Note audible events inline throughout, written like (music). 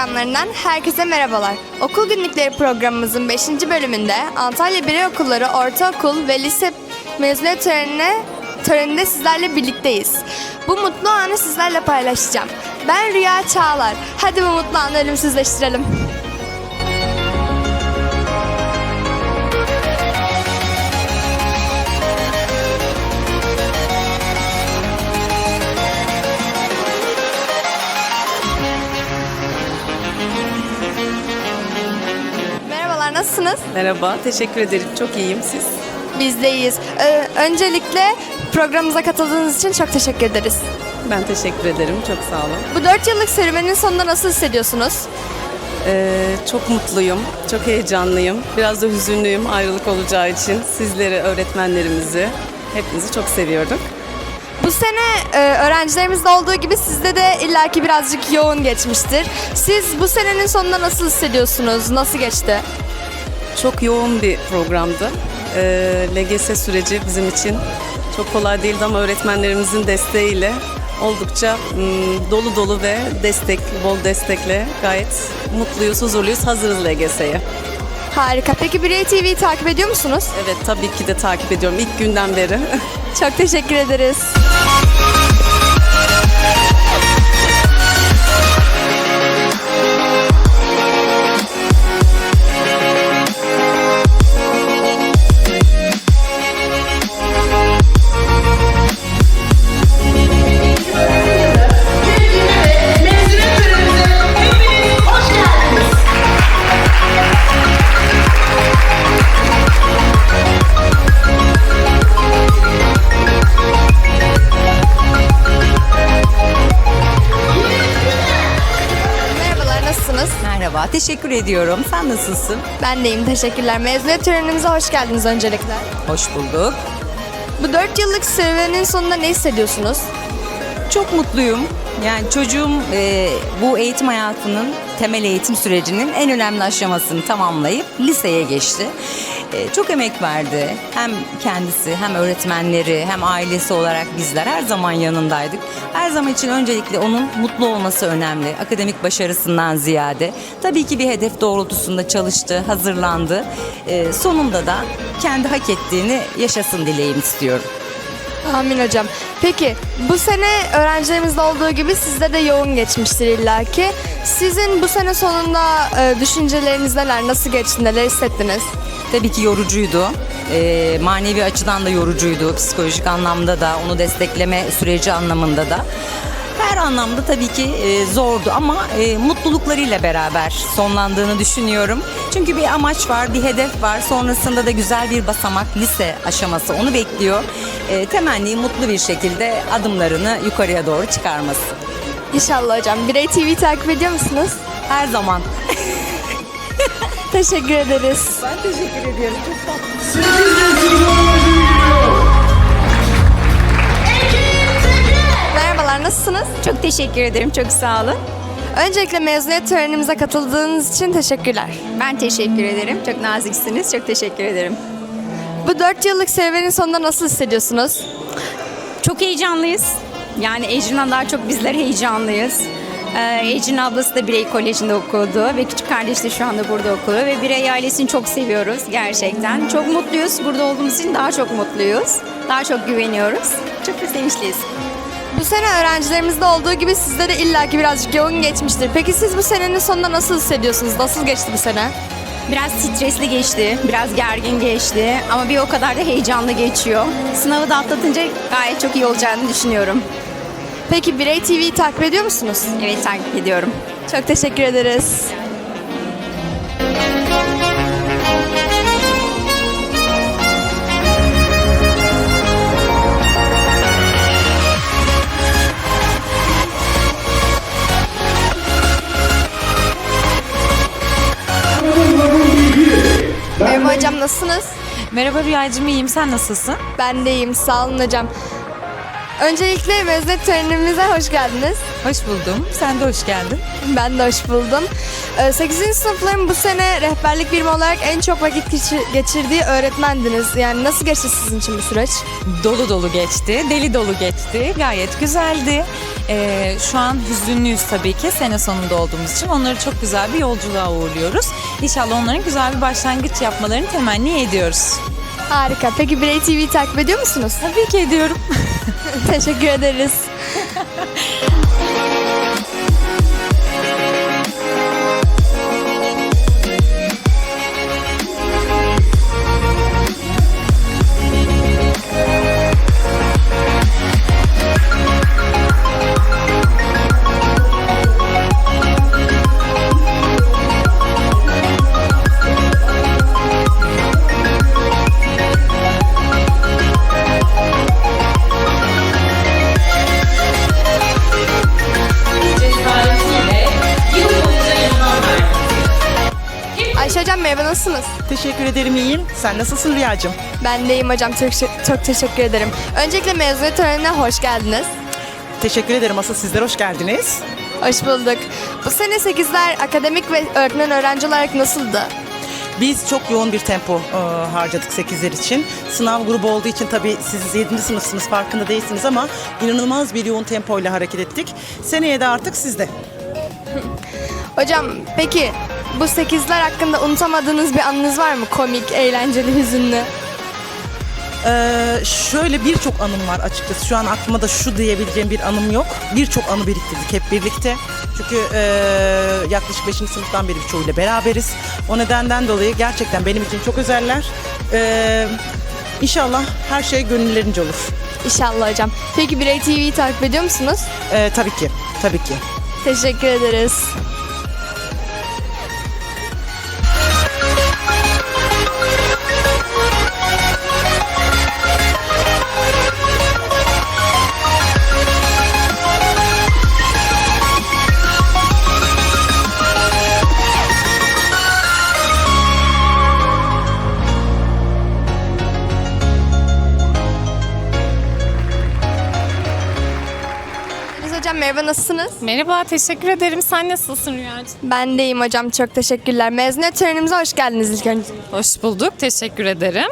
ekranlarından herkese merhabalar. Okul günlükleri programımızın 5. bölümünde Antalya Birey Okulları Ortaokul ve Lise mezuniyet törenine, töreninde sizlerle birlikteyiz. Bu mutlu anı sizlerle paylaşacağım. Ben Rüya Çağlar. Hadi bu mutlu anı ölümsüzleştirelim. Nasılsınız? Merhaba, teşekkür ederim. Çok iyiyim. Siz? Biz de iyiyiz. Ee, öncelikle programımıza katıldığınız için çok teşekkür ederiz. Ben teşekkür ederim. Çok sağ olun. Bu 4 yıllık serüvenin sonunda nasıl hissediyorsunuz? Ee, çok mutluyum, çok heyecanlıyım. Biraz da hüzünlüyüm ayrılık olacağı için. Sizleri, öğretmenlerimizi, hepinizi çok seviyorum. Bu sene e, öğrencilerimizde olduğu gibi sizde de illaki birazcık yoğun geçmiştir. Siz bu senenin sonunda nasıl hissediyorsunuz? Nasıl geçti? Çok yoğun bir programdı. Ee, LGS süreci bizim için çok kolay değildi ama öğretmenlerimizin desteğiyle oldukça mm, dolu dolu ve destek, bol destekle gayet mutluyuz, huzurluyuz, hazırız LGS'ye. Harika. Peki Birey TV'yi takip ediyor musunuz? Evet tabii ki de takip ediyorum ilk günden beri. (laughs) Çok teşekkür ederiz. Teşekkür ediyorum. Sen nasılsın? Ben deyim, teşekkürler. Mezuniyet törenimize hoş geldiniz öncelikle. Hoş bulduk. Bu 4 yıllık serüvenin sonunda ne hissediyorsunuz? Çok mutluyum. Yani çocuğum e, bu eğitim hayatının temel eğitim sürecinin en önemli aşamasını tamamlayıp liseye geçti. E, çok emek verdi. Hem kendisi hem öğretmenleri hem ailesi olarak bizler her zaman yanındaydık. Her zaman için öncelikle onun mutlu olması önemli. Akademik başarısından ziyade. Tabii ki bir hedef doğrultusunda çalıştı, hazırlandı. E, sonunda da kendi hak ettiğini yaşasın dileğim istiyorum. Amin hocam. Peki bu sene öğrencilerimizde olduğu gibi sizde de yoğun geçmiştir illaki. Sizin bu sene sonunda e, düşünceleriniz neler? Nasıl geçti? Neler hissettiniz? Tabii ki yorucuydu. Ee, manevi açıdan da yorucuydu. Psikolojik anlamda da, onu destekleme süreci anlamında da. Her anlamda tabii ki e, zordu ama e, mutluluklarıyla beraber sonlandığını düşünüyorum. Çünkü bir amaç var, bir hedef var. Sonrasında da güzel bir basamak, lise aşaması onu bekliyor. E, temenni mutlu bir şekilde adımlarını yukarıya doğru çıkarması. İnşallah hocam. Birey TV takip ediyor musunuz? Her zaman. (laughs) Teşekkür ederiz. Ben teşekkür ediyorum. Çok. Merhabalar, nasılsınız? Çok teşekkür ederim. Çok sağ olun. Öncelikle mezuniyet törenimize katıldığınız için teşekkürler. Ben teşekkür ederim. Çok naziksiniz. Çok teşekkür ederim. Bu 4 yıllık serüvenin sonunda nasıl hissediyorsunuz? Çok heyecanlıyız. Yani Ecrin'den daha çok bizler heyecanlıyız. Ee, Ecrin ablası da Birey Koleji'nde okudu ve küçük kardeşi de şu anda burada okuyor ve Birey ailesini çok seviyoruz gerçekten. Çok mutluyuz. Burada olduğumuz için daha çok mutluyuz. Daha çok güveniyoruz. Çok da sevinçliyiz. Bu sene öğrencilerimizde olduğu gibi sizde de illaki birazcık yoğun geçmiştir. Peki siz bu senenin sonunda nasıl hissediyorsunuz? Nasıl geçti bu sene? Biraz stresli geçti, biraz gergin geçti ama bir o kadar da heyecanlı geçiyor. Sınavı da atlatınca gayet çok iyi olacağını düşünüyorum. Peki Birey TV'yi takip ediyor musunuz? Evet takip ediyorum. Çok teşekkür ederiz. Merhaba Rüyacığım iyiyim sen nasılsın? Ben de iyiyim sağ olun hocam. Öncelikle mezuniyet törenimize hoş geldiniz. Hoş buldum. Sen de hoş geldin. Ben de hoş buldum. 8. sınıfların bu sene rehberlik birimi olarak en çok vakit geçir- geçirdiği öğretmendiniz. Yani nasıl geçti sizin için bu süreç? dolu dolu geçti, deli dolu geçti. Gayet güzeldi. Ee, şu an hüzünlüyüz tabii ki sene sonunda olduğumuz için. Onları çok güzel bir yolculuğa uğurluyoruz. İnşallah onların güzel bir başlangıç yapmalarını temenni ediyoruz. Harika. Peki Birey TV'yi takip ediyor musunuz? Tabii ki ediyorum. (laughs) Teşekkür ederiz. (laughs) merhaba nasılsınız? Teşekkür ederim iyiyim. Sen nasılsın Rüyacığım? Ben de iyiyim hocam. Çok, çok teşekkür ederim. Öncelikle mezuniyet törenine hoş geldiniz. Teşekkür ederim. Asıl sizler hoş geldiniz. Hoş bulduk. Bu sene 8'ler akademik ve öğretmen öğrenci olarak nasıldı? Biz çok yoğun bir tempo e, harcadık 8'ler için. Sınav grubu olduğu için tabii siz 7. sınıfsınız farkında değilsiniz ama inanılmaz bir yoğun tempoyla hareket ettik. Seneye de artık sizde. Hocam peki bu 8'ler hakkında unutamadığınız bir anınız var mı? Komik, eğlenceli, hüzünlü. Ee, şöyle birçok anım var açıkçası. Şu an aklıma da şu diyebileceğim bir anım yok. Birçok anı biriktirdik hep birlikte. Çünkü e, yaklaşık 5. sınıftan beri birçoğuyla beraberiz. O nedenden dolayı gerçekten benim için çok özeller. Ee, inşallah her şey gönüllerince olur. İnşallah hocam. Peki Birey TV'yi takip ediyor musunuz? Ee, tabii ki, tabii ki. Teşekkür ederiz. Merhaba nasılsınız? Merhaba, teşekkür ederim. Sen nasılsın Rüyacığım? Ben de iyiyim hocam. Çok teşekkürler. Mezuniyet törenimize hoş geldiniz ilk önce. Hoş bulduk, teşekkür ederim.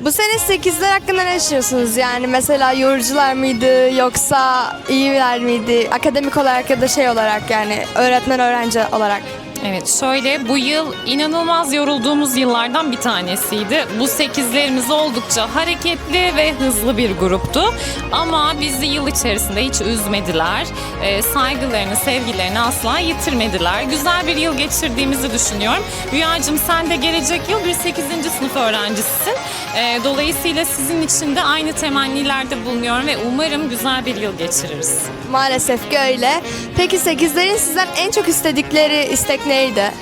Bu sene 8'ler hakkında ne düşünüyorsunuz? Yani mesela yorucular mıydı yoksa iyiler miydi? Akademik olarak ya da şey olarak yani öğretmen öğrenci olarak. Evet, şöyle bu yıl inanılmaz yorulduğumuz yıllardan bir tanesiydi. Bu sekizlerimiz oldukça hareketli ve hızlı bir gruptu. Ama bizi yıl içerisinde hiç üzmediler. Ee, saygılarını, sevgilerini asla yitirmediler. Güzel bir yıl geçirdiğimizi düşünüyorum. Rüyacığım sen de gelecek yıl bir 8. sınıf öğrencisisin. Ee, dolayısıyla sizin için de aynı temennilerde bulunuyorum ve umarım güzel bir yıl geçiririz. Maalesef ki öyle. Peki 8'lerin sizden en çok istedikleri istek neydi?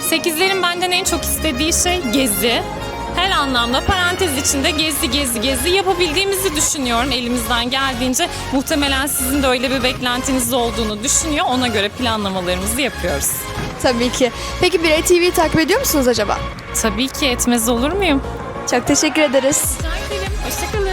Sekizlerin benden en çok istediği şey gezi. Her anlamda parantez içinde gezi gezi gezi yapabildiğimizi düşünüyorum elimizden geldiğince. Muhtemelen sizin de öyle bir beklentiniz olduğunu düşünüyor. Ona göre planlamalarımızı yapıyoruz. Tabii ki. Peki Birey TV'yi takip ediyor musunuz acaba? Tabii ki etmez olur muyum? Çok teşekkür ederiz. Rica ederim. Hoşçakalın.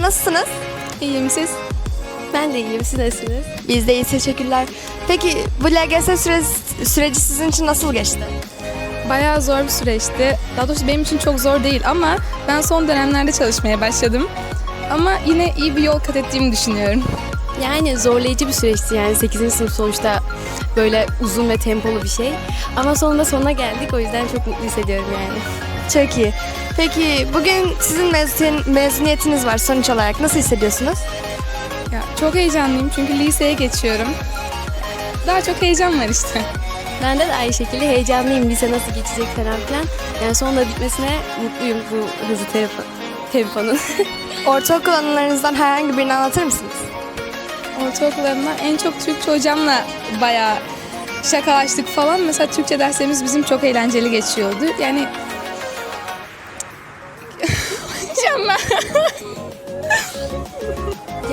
Merhaba nasılsınız? İyiyim siz? Ben de iyiyim. Siz nasılsınız? Biz de iyi teşekkürler. Peki bu LGS süresi, süreci sizin için nasıl geçti? Bayağı zor bir süreçti. Daha doğrusu benim için çok zor değil ama ben son dönemlerde çalışmaya başladım. Ama yine iyi bir yol kat ettiğimi düşünüyorum. Yani zorlayıcı bir süreçti yani 8. sınıf sonuçta böyle uzun ve tempolu bir şey. Ama sonunda sonuna geldik o yüzden çok mutlu hissediyorum yani. Çok iyi. Peki bugün sizin mezun, mezuniyetiniz var sonuç olarak. Nasıl hissediyorsunuz? Ya, çok heyecanlıyım çünkü liseye geçiyorum. Daha çok heyecan var işte. Ben de, de aynı şekilde heyecanlıyım lise nasıl geçecek falan filan. Yani sonunda bitmesine mutluyum bu hızlı tempo, temponun. (laughs) Ortaokul anılarınızdan herhangi birini anlatır mısınız? Ortaokullarımda en çok Türkçe hocamla bayağı şakalaştık falan. Mesela Türkçe derslerimiz bizim çok eğlenceli geçiyordu. Yani ben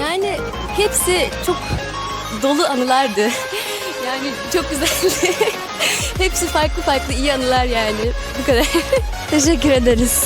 Yani hepsi çok dolu anılardı. Yani çok güzeldi. (laughs) hepsi farklı farklı iyi anılar yani. Bu kadar. Teşekkür ederiz.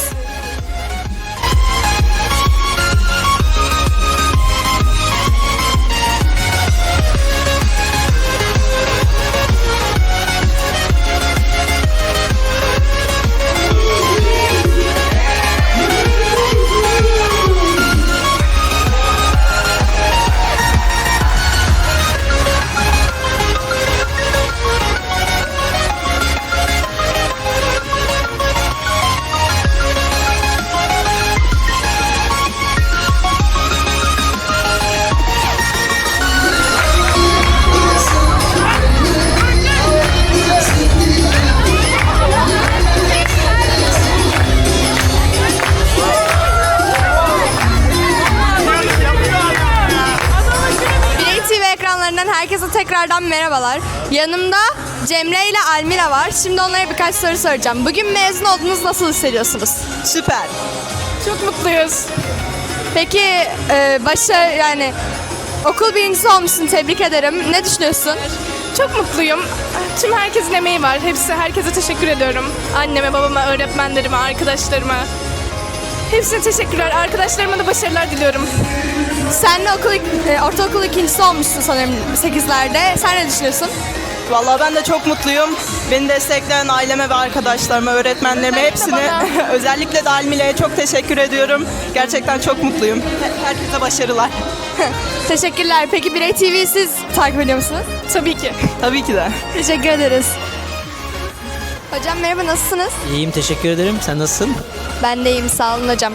Tekrardan merhabalar. Yanımda Cemre ile Almira var. Şimdi onlara birkaç soru soracağım. Bugün mezun oldunuz nasıl hissediyorsunuz? Süper. çok mutluyuz. Peki e, başarı yani okul birincisi olmuşsun tebrik ederim. Ne düşünüyorsun? Çok mutluyum. Tüm herkesin emeği var. Hepsi herkese teşekkür ediyorum. Anneme, babama, öğretmenlerime, arkadaşlarıma. Hepsine teşekkürler. Arkadaşlarıma da başarılar diliyorum. Sen de okul, e, ortaokul ikincisi olmuşsun sanırım 8'lerde. Sen ne düşünüyorsun? Vallahi ben de çok mutluyum. Beni destekleyen aileme ve arkadaşlarıma, öğretmenlerime hepsine (laughs) özellikle de Almile'ye çok teşekkür ediyorum. Gerçekten çok mutluyum. Herkese başarılar. (laughs) Teşekkürler. Peki Birey TV siz takip ediyor musunuz? Tabii ki. Tabii ki de. Teşekkür ederiz. Hocam merhaba nasılsınız? İyiyim teşekkür ederim. Sen nasılsın? Ben de iyiyim sağ olun hocam.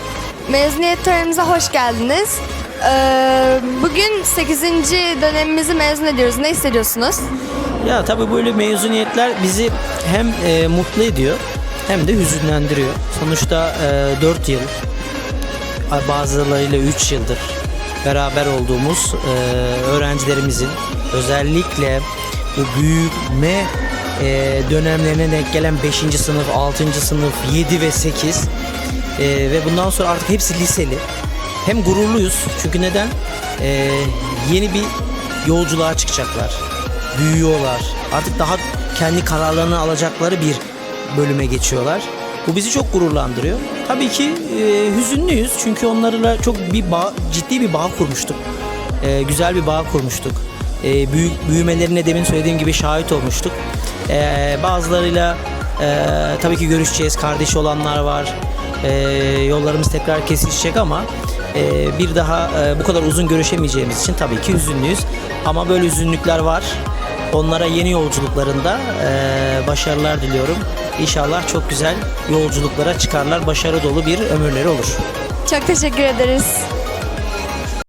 Mezuniyet törenimize hoş geldiniz. Ee, bugün 8. dönemimizi mezun ediyoruz. Ne hissediyorsunuz? Ya tabii böyle mezuniyetler bizi hem e, mutlu ediyor hem de hüzünlendiriyor. Sonuçta e, 4 yıl, bazılarıyla 3 yıldır beraber olduğumuz e, öğrencilerimizin özellikle bu büyüme e, dönemlerine denk gelen 5. sınıf, 6. sınıf, 7 ve 8 e, ve bundan sonra artık hepsi liseli. Hem gururluyuz çünkü neden? E, yeni bir yolculuğa çıkacaklar. Büyüyorlar. Artık daha kendi kararlarını alacakları bir bölüme geçiyorlar. Bu bizi çok gururlandırıyor. Tabii ki e, hüzünlüyüz çünkü onlarla çok bir bağ, ciddi bir bağ kurmuştuk. E, güzel bir bağ kurmuştuk. E, büyük büyümelerine demin söylediğim gibi şahit olmuştuk. E, bazılarıyla e, tabii ki görüşeceğiz. Kardeş olanlar var. E, yollarımız tekrar kesişecek ama e, bir daha e, bu kadar uzun görüşemeyeceğimiz için tabii ki hüzünlüyüz. Ama böyle hüzünlükler var. Onlara yeni yolculuklarında e, başarılar diliyorum. İnşallah çok güzel yolculuklara çıkarlar. Başarı dolu bir ömürleri olur. Çok teşekkür ederiz.